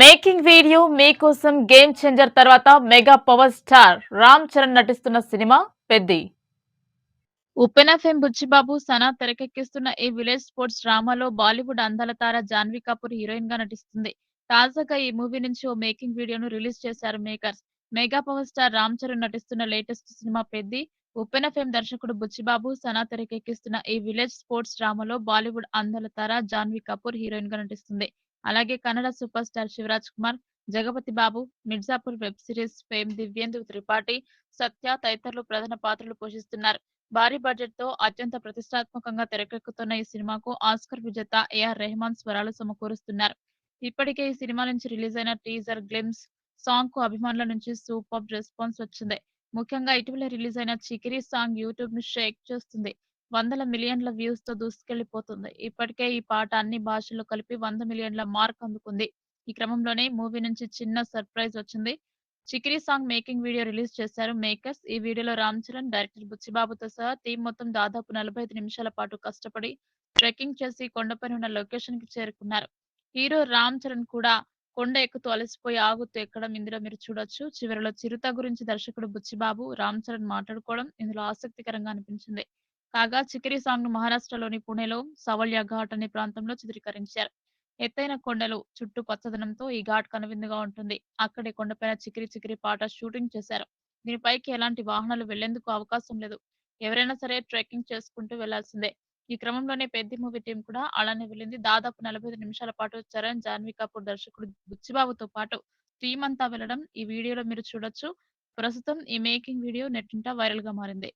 Making video మీకోసం game changer తర్వాత mega power star Ram Charan నటిస్తున్న సినిమా పెద్ది. ఉప్పెన ఫేమ్ బుచ్చిబాబు సనా తెరకెక్కిస్తున్న ఈ విలేజ్ స్పోర్ట్స్ డ్రామాలో బాలీవుడ్ అందాల తార జాన్వీ కపూర్ హీరోయిన్గా నటిస్తుంది. తాజాగా ఈ మూవీ నుంచి ఓ మేకింగ్ వీడియోను రిలీజ్ చేశారు makers. Mega power star Ram Charan నటిస్తున్న latest cinema Peddi. Uppena fame దర్శకుడు బుచ్చిబాబు సనా తెరకెక్కిస్తున్న ఈ విలేజ్ స్పోర్ట్స్ డ్రామాలో బాలీవుడ్ అందాల తార జాన్వీ కపూర్ హీరోయిన్గా నటిస్తుంది. అలాగే Kannada super star Shivaraj Kumar Jagapathi Babu Mirzapur web series fame Divyendu Tripathi Satya తదితరులు ప్రధాన పాత్రలు పోషిస్తున్నారు. భారీ బడ్జెట్తో అత్యంత ప్రతిష్టాత్మకంగా తెరకెక్కుతున్న ఈ సినిమాకు ఆస్కర్ విజేత ఏఆర్ రెహమాన్ స్వరాలు సమకూరుస్తున్నారు. ఇప్పటికే ఈ సినిమా నుంచి రిలీజ్ అయిన టీజర్ గ్లిమ్స్ సాంగ్కు అభిమానుల నుంచి సూపర్ రెస్పాన్స్ వచ్చింది. ముఖ్యంగా ఇటీవల రిలీజ్ అయిన చికిరి సాంగ్ యూట్యూబ్ను షేక్ చేస్తుంది. వందల మిలియన్ల వ్యూస్తో దూసుకెళ్ళిపోతుంది ఇప్పటికే ఈ పాట అన్ని భాషల్లో కలిపి వంద మిలియన్ల మార్క్ అందుకుంది. ఈ క్రమంలోనే మూవీ నుంచి చిన్న సర్ప్రైజ్ వచ్చింది. Chikiri song making video release చేశారు మేకర్స్. ఈ వీడియోలో రామ్ చరణ్ డైరెక్టర్ బుచ్చిబాబుతో సహా టీం మొత్తం దాదాపు నలభై ఐదు నిమిషాల పాటు కష్టపడి ట్రెక్కింగ్ చేసి కొండపైన ఉన్న లొకేషన్కి చేరుకున్నారు. హీరో రామ్ చరణ్ కూడా కొండ ఎక్కుతూ అలసిపోయి ఆగుతూ ఎక్కడం ఇందులో మీరు చూడొచ్చు. చివరిలో చిరుత గురించి దర్శకుడు బుచ్చిబాబు రామ్ చరణ్ మాట్లాడుకోవడం ఇందులో ఆసక్తికరంగా అనిపించింది. కాగా చికిరి సాంగ్ను మహారాష్ట్రలోని పుణెలో సవల్య ఘాట్ అనే ప్రాంతంలో చిత్రీకరించారు. ఎత్తైన కొండలు చుట్టూ పచ్చదనంతో ఈ ఘాట్ కనువిందుగా ఉంటుంది. అక్కడే కొండపైన చికిరి చికిరి పాట షూటింగ్ చేశారు. దీనిపైకి ఎలాంటి వాహనాలు వెళ్ళేందుకు అవకాశం లేదు. ఎవరైనా సరే ట్రెక్కింగ్ చేసుకుంటూ వెళ్ళాల్సిందే. ఈ క్రమంలోనే పెద్ద మూవీ టీం కూడా అలానే వెళ్ళింది. దాదాపు నలభై నిమిషాల పాటు చరణ్ జాన్వీ కపూర్ దర్శకుడు బుచ్చిబాబుతో పాటు టీం అంతా వెళ్ళడం ఈ వీడియోలో మీరు చూడొచ్చు. ప్రస్తుతం ఈ మేకింగ్ వీడియో నెట్టింట వైరల్గా మారింది.